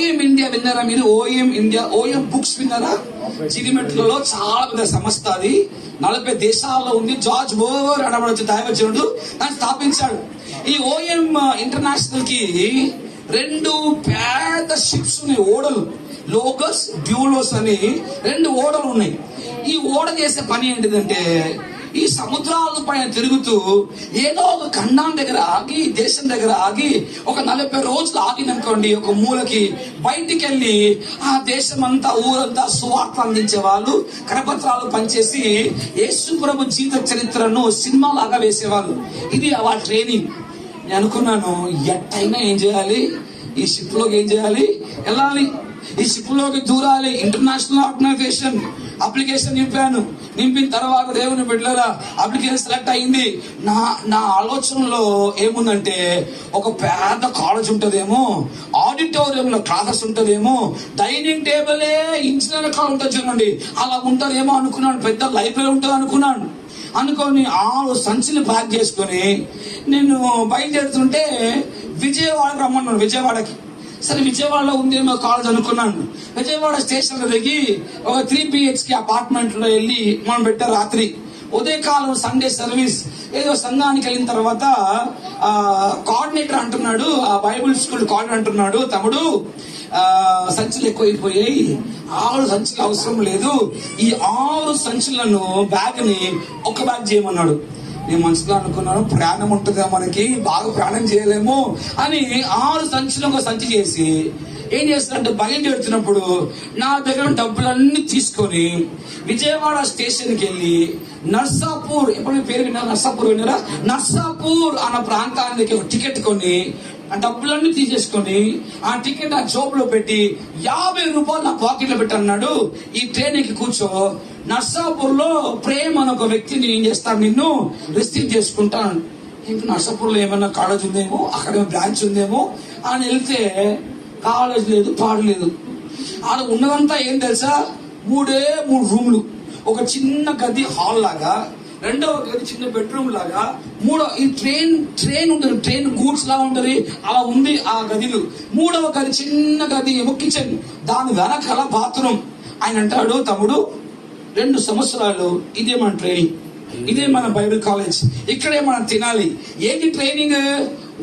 OM India విన్నారా మీరు? OM India OM books విన్నారా? చిరిమెట్లలో చాలా పెద్ద సంస్థ అది. నలభై దేశాల్లో ఉంది. జార్జ్ బోవర్ అనబడచ్చు దైవజనుడు దాన్ని స్థాపించాడు. ఈ ఓఎం ఇంటర్నేషనల్కి రెండు పెద్ద షిప్స్ ఉన్నాయి. ఓడలు. లోకస్ డ్యూలోస్ అని రెండు ఓడలు ఉన్నాయి. ఈ ఓడ చేసే పని ఏంటిదంటే ఈ సముద్రాల పైన తిరుగుతూ ఏదో ఒక ఖండం దగ్గర ఆగి దేశం దగ్గర ఆగి ఒక నలభై రోజులు ఆగిననుకోండి ఒక మూలకి బయటికి వెళ్ళి ఆ దేశం అంతా ఊరంతా సువార్త అందించే వాళ్ళు కరపత్రాలు పనిచేసి యేసు ప్రభు జీవిత చరిత్రను సినిమా లాగా వేసేవాళ్ళు. ఇది వాళ్ళ ట్రైనింగ్. నేను అనుకున్నాను ఎట్టయినా ఏం చేయాలి? ఈ షిప్లోకి ఏం చేయాలి? వెళ్ళాలి. ఈ షిప్లోకి దూరాలి. ఇంటర్నేషనల్ ఆర్గనైజేషన్ అప్లికేషన్ నింపాను. నింపిన తర్వాత దేవుని బిడ్డల అప్లికేషన్ సెలెక్ట్ అయింది. నా నా ఆలోచనలో ఏముందంటే ఒక పెద్ద కాలేజ్ ఉంటుందేమో ఆడిటోరియంలో క్లాసెస్ ఉంటుందేమో డైనింగ్ టేబులే ఇంజనీర్ కాల్ ఉంటుంది చూడండి. అలా ఉంటుందేమో అనుకున్నాను. పెద్ద లైబ్రరీ ఉంటుంది అనుకున్నాను. అనుకొని ఆరు సంచులు ప్యాక్ చేసుకొని నేను బయలుదేరుతుంటే విజయవాడకి రమ్మన్నాను విజయవాడకి. సరే విజయవాడలో ఉందేమో కాలేజ్ అనుకున్నాను. విజయవాడ స్టేషన్ దిగి ఒక త్రీ బిహెచ్కి అపార్ట్మెంట్లో వెళ్ళి మనం పెట్టారు రాత్రి. ఉదయకాలం సండే సర్వీస్ ఏదో సంఘానికి వెళ్ళిన తర్వాత ఆ కోఆర్డినేటర్ అంటున్నాడు ఆ బైబిల్ స్కూల్ కోఆర్డినేటర్ అంటున్నాడు తమ్ముడు సంచులు ఎక్కువైపోయాయి. ఆరు సంచులు అవసరం లేదు. ఈ ఆరు సంచులను బ్యాగ్ని ఒక బ్యాగ్ చేయమన్నాడు. నేను మనసులో అనుకున్నాను ప్రయాణం ఉంటుందా మనకి బాగా ప్రయాణం చేయలేము అని ఆరు సంచులు ఒక సంచి చేసి ఏం చేస్తారంటే బయలుదేరుతున్నప్పుడు నా దగ్గర డబ్బులన్నీ తీసుకొని విజయవాడ స్టేషన్కి వెళ్ళి నర్సాపూర్ ఎప్పుడు పేరు విన్నారా? నర్సాపూర్ విన్నారా? నర్సాపూర్ అన్న ప్రాంతానికి ఒక టికెట్ కొని ఆ డబ్బులన్నీ తీసేసుకొని ఆ టికెట్ ఆ జోబులో పెట్టి యాభై రూపాయలు నా పాకెట్లో పెట్టన్నాడు. ఈ ట్రైన్ ఎక్కి కూర్చో నర్సాపూర్లో ప్రేమ్ అని ఒక వ్యక్తిని ఏం చేస్తాను నిన్ను రిసీవ్ చేసుకుంటాను ఇంకా నర్సాపూర్లో ఏమైనా కాలేజ్ ఉందేమో? అక్కడ బ్రాంచ్ ఉందేమో? అని వెళ్తే కాలేజ్ లేదు పాడు లేదు. ఆడ ఉన్నదంతా ఏం తెలుసా? మూడే మూడు రూములు. ఒక చిన్న గది హాల్ లాగా రెండవ గది చిన్న బెడ్రూమ్ లాగా మూడో ఈ ట్రైన్ ట్రైన్ ఉంటుంది ట్రైన్ గూడ్స్ లా ఉంటుంది అలా ఉంది ఆ గదిలు. మూడవ గది చిన్న గది ఏమో కిచెన్. దాని వెనకాల బాత్రూమ్. ఆయన అంటాడు తమ్ముడు రెండు సంవత్సరాలు ఇదే మన ట్రైనింగ్ ఇదే మన బైబిల్ కాలేజ్ ఇక్కడే మనం తినాలి. ఏంటి ట్రైనింగ్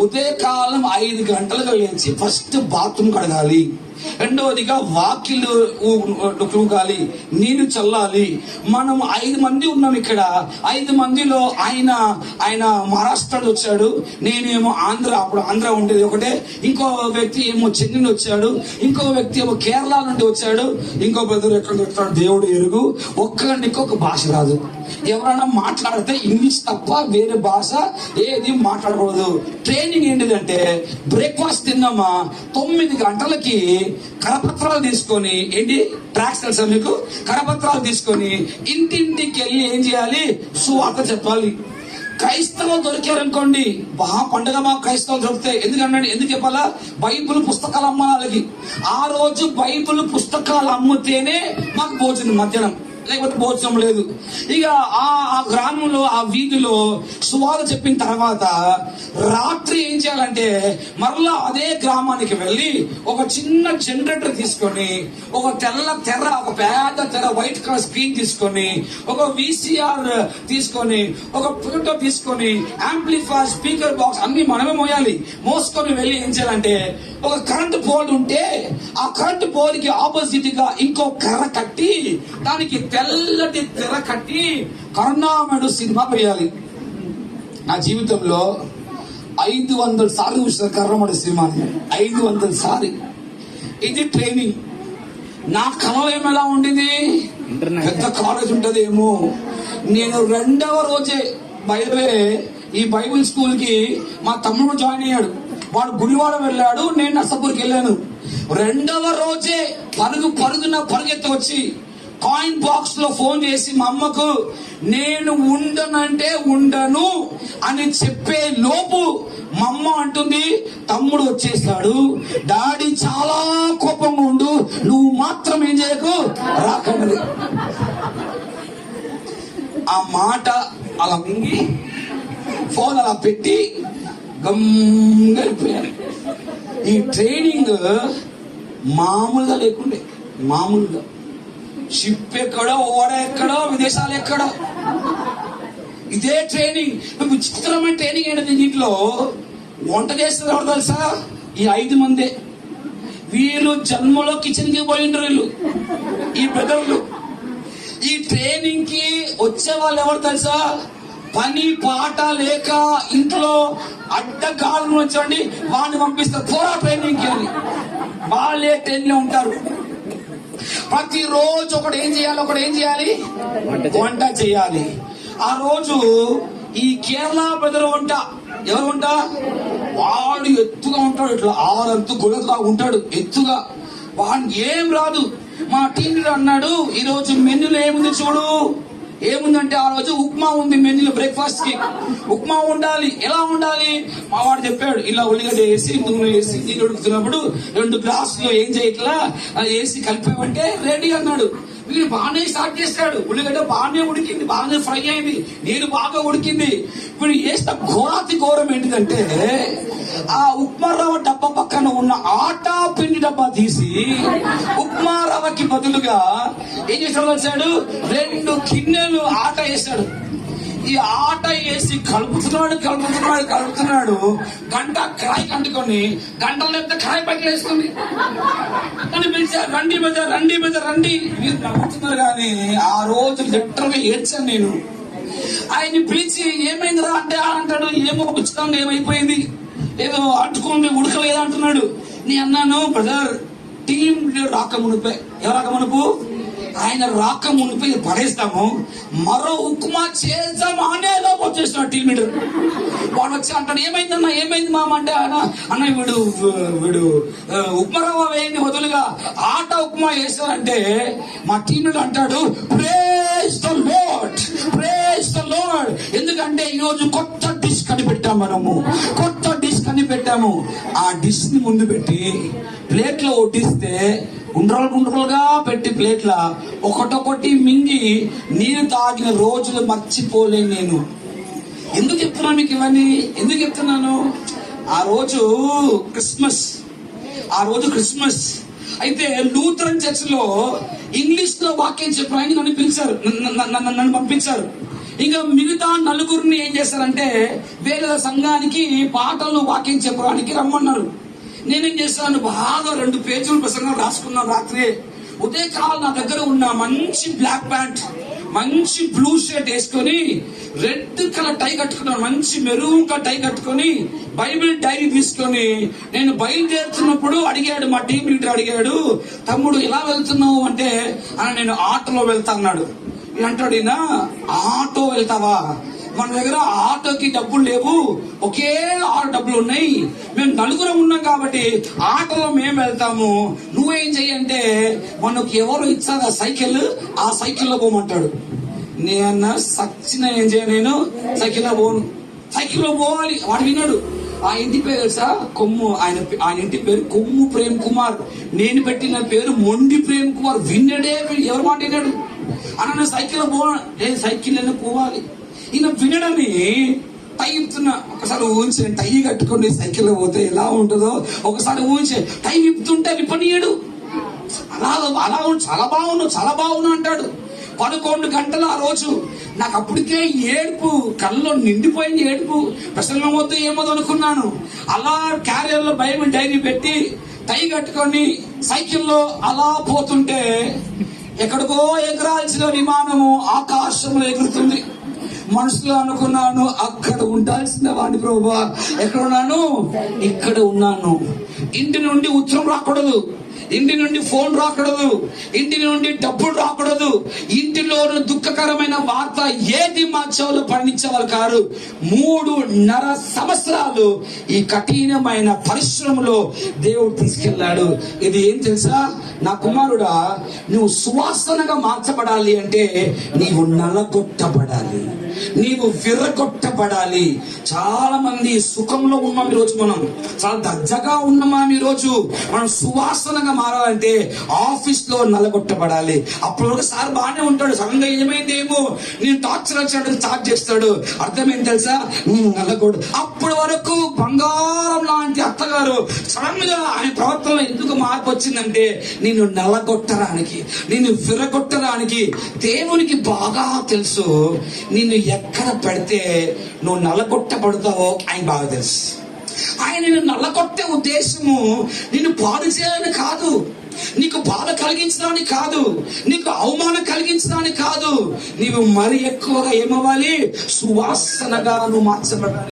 ఉదయకాలం ఐదు గంటలకు లేచి ఫస్ట్ బాత్రూమ్ కడగాలి. రెండవదిగా వాకిలు ఊగాలి నీరు చల్లాలి. మనం ఐదు మంది ఉన్నాం ఇక్కడ. ఐదు మందిలో ఆయన ఆయన మహారాష్ట్ర వచ్చాడు. నేనేమో ఆంధ్ర అప్పుడు ఆంధ్ర ఉండేది ఒకటే. ఇంకో వ్యక్తి ఏమో చెన్నై వచ్చాడు. ఇంకో వ్యక్తి ఏమో కేరళ నుండి వచ్చాడు. ఇంకో బ్రదర్ ఎక్కడ వచ్చాడు దేవుడు ఎరుగు. ఒక్కడికి ఒక భాష రాదు. ఎవరైనా మాట్లాడితే ఇంగ్లీష్ తప్ప వేరే భాష ఏది మాట్లాడకూడదు. ట్రైనింగ్ ఏంటిదంటే బ్రేక్ఫాస్ట్ తిన్నామా? తొమ్మిది గంటలకి కరపత్రాలు తీసుకొని ఏంటి? ట్రాక్స్ తెలుసా మీకు? కరపత్రాలు తీసుకొని ఇంటింటికి వెళ్ళి ఏం చేయాలి? సువార్త చెప్పాలి. క్రైస్తవం దొరికారనుకోండి. మహా పండుగ మా క్రైస్తవం దొరుకుతాయి ఎందుకంటే ఎందుకు చెప్పాలా? బైబుల్ పుస్తకాలు అమ్మాలి ఆ రోజు బైబుల్ పుస్తకాలు అమ్మితేనే మాకు భోజనం మధ్యాహ్నం. లేకపోతే భోజనం లేదు. ఇక ఆ ఆ గ్రామంలో ఆ వీధిలో సువాద చెప్పిన తర్వాత రాత్రి ఏం చేయాలంటే మరలా అదే గ్రామానికి వెళ్ళి ఒక చిన్న జనరేటర్ తీసుకొని ఒక తెల్ల తెర ఒక పెద్ద తెర వైట్ కలర్ స్క్రీన్ తీసుకొని ఒక విసిఆర్ తీసుకొని ఒక ఫోటో తీసుకొని యాంప్లిఫైర్ స్పీకర్ బాక్స్ అన్ని మనమే మోయాలి. మోసుకొని వెళ్ళి ఏం చేయాలంటే ఒక కరెంట్ పోల్ ఉంటే ఆ కరెంట్ పోల్కి ఆపోజిట్గా ఇంకో కర్ర కట్టి దానికి తెల్లటి తెర కట్టి కరుణామయుడు సినిమా వేయాలి. నా జీవితంలో ఐదు వందల సార్లు చూసిన కర్రమడి సినిమాని. ఐదు వందల సారి ఇది ట్రైనింగ్. నా కళ ఏమెలా ఉండింది? పెద్ద కాలేజ్ ఉంటదేమో. నేను రెండవ రోజే బయలువే ఈ బైబిల్ స్కూల్కి మా తమ్ముడు జాయిన్ అయ్యాడు. వాడు గుడివాడ వెళ్ళాడు నేను నర్సపూర్కి వెళ్ళాను. రెండవ రోజే పరుగు పరుగున పరుగెత్తి వచ్చి కాయిన్ బాక్స్లో ఫోన్ చేసి మా అమ్మకు నేను ఉండనంటే ఉండను అని చెప్పే లోపు మా అమ్మ అంటుంది తమ్ముడు వచ్చేస్తాడు. డాడీ చాలా కోపంగా ఉండు. నువ్వు మాత్రం ఏం చేయకు. రాకండి. ఆ మాట అలా మింగి ఫోన్ అలా పెట్టి గమ్గా ఈ ట్రైనింగ్ మామూలుగా లేకుండే మామూలుగా. షిప్ ఎక్కడో ఓడ ఎక్కడో విదేశాలు ఎక్కడో. ఇదే ట్రైనింగ్ విచిత్రమైన ట్రైనింగ్ ఏంటంటే దీంట్లో వంట చేస్తుంది ఎవరు తెలుసా? ఈ ఐదు మందే. వీళ్ళు జన్మలో కిచెన్కి పోయిండ్రు వీళ్ళు. ఈ బ్రదర్లు. ఈ ట్రైనింగ్కి వచ్చే వాళ్ళు ఎవరు తెలుసా? పని పాట లేక ఇంట్లో అడ్డగాలు వచ్చండి వాడిని పంపిస్తారు. పోరా ట్రైనింగ్కి అని. వాళ్ళే ట్రైన్లో ఉంటారు. ప్రతిరోజు ఒకడు ఏం చేయాలి? ఒకడు ఏం చేయాలి? వంట చేయాలి. ఆ రోజు ఈ కేరళ బ్రదర్ వంట. ఎవరు వంట? వాడు ఎత్తుగా ఉంటాడు. ఇట్లా ఆరంతు గులలా ఉంటాడు. ఎత్తుగా. వాడికి ఏం రాదు. మా టీం అన్నాడు ఈ రోజు మెన్యూలో ఏముంది చూడు. ఏముందంటే ఆ రోజు ఉప్మా ఉంది మెన్యూలో బ్రేక్ఫాస్ట్కి ఉప్మా ఉండాలి. ఎలా ఉండాలి? మా వాడు చెప్పాడు ఇలా ఉల్లిగడ్డ వేసి నూనె వేసి నీళ్ళు ఉడుకుతున్నప్పుడు రెండు గ్లాసులు ఏం చేయట్లా? అది వేసి కలిపామంటే రెడీ అన్నాడు. వీడు బాగానే స్టార్ట్ చేస్తాడు ఉల్లిగడ్డ బాగానే ఉడికింది బాగానే ఫ్రై అయింది. నీరు బాగా ఉడికింది. ఇప్పుడు వేసిన ఘోరాతి ఘోరం ఏంటిదంటే ఆ ఉప్మా రవ్వ డబ్బా పక్కన ఉన్న ఆటా పిండి డబ్బా తీసి ఉప్మా రవ్వకి బదులుగా ఏం చేసాడు వచ్చాడు రెండు గిన్నెలు ఆట వేసాడు ఈ ఆట వేసి కలుపుతున్నాడు కలుపుతున్నాడు కలుపుతున్నాడు. గంట కాయ కంటుకొని గంటల లేకపోతే కాయ పైకి వేసుకుంది అని పిలిచారు రండి మీద రండి మీద రండి. మీరు నవ్వుతున్నారు కానీ ఆ రోజు లిటరల్గా ఏడ్చాను నేను. ఆయన్ని పిలిచి ఏమైందిరా అంటే అంటాడు ఏమో ఉచితంగా ఏమైపోయింది. ఏదో అంటుకుంది ఉడకలేదు అంటున్నాడు. నీ అన్నాను బ్రదర్ టీం రాక మునిపే. ఎవరు రాక మునుపు? ఆయన రాక మునిపే పడేస్తాము. మరో ఉప్మా చేద్దాం అనేలోపు వచ్చేస్తున్నాడు టీం లీడర్ వాడు వచ్చి అంటాడు ఏమైందన్నా ఏమైంది మామ? అంటే అన్న అన్న వీడు వీడు ఆ, ఉప్మా రవ్వ వేయండి వదులుగా. ఆట ఉప్మా వేసారంటే మా టీం లీడర్ అంటాడు praise the Lord praise the Lord ఎందుకంటే ఈరోజు కొత్త డిష్ కనిపెట్టాం మనము. కొత్త అన్ని పెట్టాము. ఆ డిష్ని ముందు పెట్టి ప్లేట్లో వడ్డిస్తే గుండ్రలు గుండ్రలుగా పెట్టి ప్లేట్ల ఒకటొకటి మింగి నీరు తాగిన రోజులు మర్చిపోలేను నేను. ఎందుకు చెప్తున్నాను మీకు ఇవన్నీ? ఎందుకు చెప్తున్నాను? ఆ రోజు క్రిస్మస్. ఆ రోజు క్రిస్మస్. అయితే లూథరన్ చర్చ్లో ఇంగ్లీష్లో వాక్యం చెప్పడానికి నన్ను పిలిచారు నన్ను పంపించారు. ఇంకా మిగతా నలుగురిని ఏం చేశారంటే వేరే సంఘానికి పాటలు వాక్యం చెప్పడానికి రమ్మన్నారు. నేనేం చేశాను? బాగా రెండు పేజీలు ప్రసంగం రాసుకున్నాను రాత్రి. ఉదయకాలం నా దగ్గర ఉన్న మంచి బ్లాక్ ప్యాంట్ మంచి బ్లూ షర్ట్ వేసుకొని రెడ్ కలర్ టై కట్టుకున్నాను. మంచి మెరూన్ కలర్ టై కట్టుకొని బైబిల్ డైరీ తీసుకొని నేను బయలుదేరుతున్నప్పుడు అడిగాడు మా టీం లీడర్ అడిగాడు తమ్ముడు ఎలా వెళ్తున్నావు? అంటే "అన్న, నేను ఆటోలో వెళ్తా అన్నాడు. అంటాడు ఈయన ఆటో వెళ్తావా? మన దగ్గర ఆటోకి డబ్బులు లేవు. ఒకే ఆరు డబ్బులు ఉన్నాయి. మేము నలుగురం ఉన్నాం కాబట్టి ఆటోలో మేము వెళ్తాము. నువ్వేం చెయ్యంటే మనకు ఎవరు ఇచ్చారు ఆ సైకిల్? ఆ సైకిల్లో పోమంటాడు. నేను సచ్చిన ఏం చేయ నేను? సైకిల్లో పోను. సైకిల్లో పోవాలి. వాడు విన్నాడు. ఆ ఇంటి పేరు తెలుసా? కొమ్ము. ఆయన ఆయన ఇంటి పేరు కొమ్ము ప్రేమ్ కుమార్. నేను పెట్టిన పేరు మొండి ప్రేమ్ కుమార్. విన్నడే ఎవరు మాట విన్నాడు? అన్న సైకిల్ పోవ నేను సైకిల్ పోవాలి. ఈయన వినడని టై ఇప్పుతున్నా ఒకసారి ఊహించే టై కట్టుకొని సైకిల్ పోతే ఎలా ఉంటుందో. ఒకసారి ఊహించే టై ఇప్పుతుంటే విప్పనీయడు. అలా అలా చాలా బాగున్నావు చాలా బాగున్నా అంటాడు. పదకొండు గంటలు ఆ రోజు. నాకు అప్పటికే ఏడుపు కళ్ళలో నిండిపోయింది ఏడుపు. ప్రసన్నం వద్దు ఏమో అనుకున్నాను. అలా క్యారియర్లో బైబిల్ డైరీ పెట్టి టై కట్టుకొని సైకిల్లో అలా పోతుంటే ఎక్కడికో ఎగరాల్సిన విమానము ఆకాశంలో ఎగురుతుంది. మనసులో అనుకున్నాను అక్కడ ఉండాల్సిన వాడిని ప్రభా. ఎక్కడ ఉన్నాను? ఇక్కడ ఉన్నాను. ఇంటి నుండి ఉత్తరం రాకూడదు. ఇంటి నుండి ఫోన్ రాకూడదు. ఇంటి నుండి డబ్బులు రాకూడదు. ఇంటిలో దుఃఖకరమైన వార్త ఏది మా చెవులు పండించేవారు కారు. మూడున్నర సంవత్సరాలు ఈ కఠినమైన పరిశ్రమలో దేవుడు తీసుకెళ్ళాడు. ఇది ఏం తెలుసా? నా కుమారుడా నువ్వు సువాసనగా మార్చబడాలి అంటే నీవు నలగొట్టబడాలి. నీవు విర్రగొట్టబడాలి. చాలా మంది సుఖంలో ఉన్నాం ఈ రోజు మనం. చాలా దర్జగా ఉన్నామా ఈరోజు రోజు. మనం సువాసనగా మారాలంటే ఆఫీస్లో నల్లగొట్టబడాలి అప్పుడు వరకు సార్ బాగానే ఉంటాడు. సడన్గా ఏమైందేమో? నేను టార్చర్ వచ్చాడు స్టార్ట్ చేస్తాడు. అర్థమైంది తెలుసా? ఉమ్, నల్లగొడు అప్పటి వరకు బంగారం లాంటి అత్తగారు సడన్గా ఆయన ప్రవర్తన ఎందుకు మార్పు వచ్చిందంటే నిన్ను నల్లగొట్టడానికి నిన్ను విరగొట్టడానికి దేవునికి బాగా తెలుసు. నిన్ను ఎక్కడ పెడితే నువ్వు నల్లగొట్టబడతావో ఆయన బాగా తెలుసు. ఆయన నిన్ను నల్లగొట్టే ఉద్దేశము నిన్ను పాడు చేయాలని కాదు. నీకు బాధ కలిగించడానికి కాదు. నీకు అవమానం కలిగించడానికి కాదు. నీవు మరి ఎక్కువగా ఏమవ్వాలి? సువాసనగా నువ్వు మార్చబడాలి.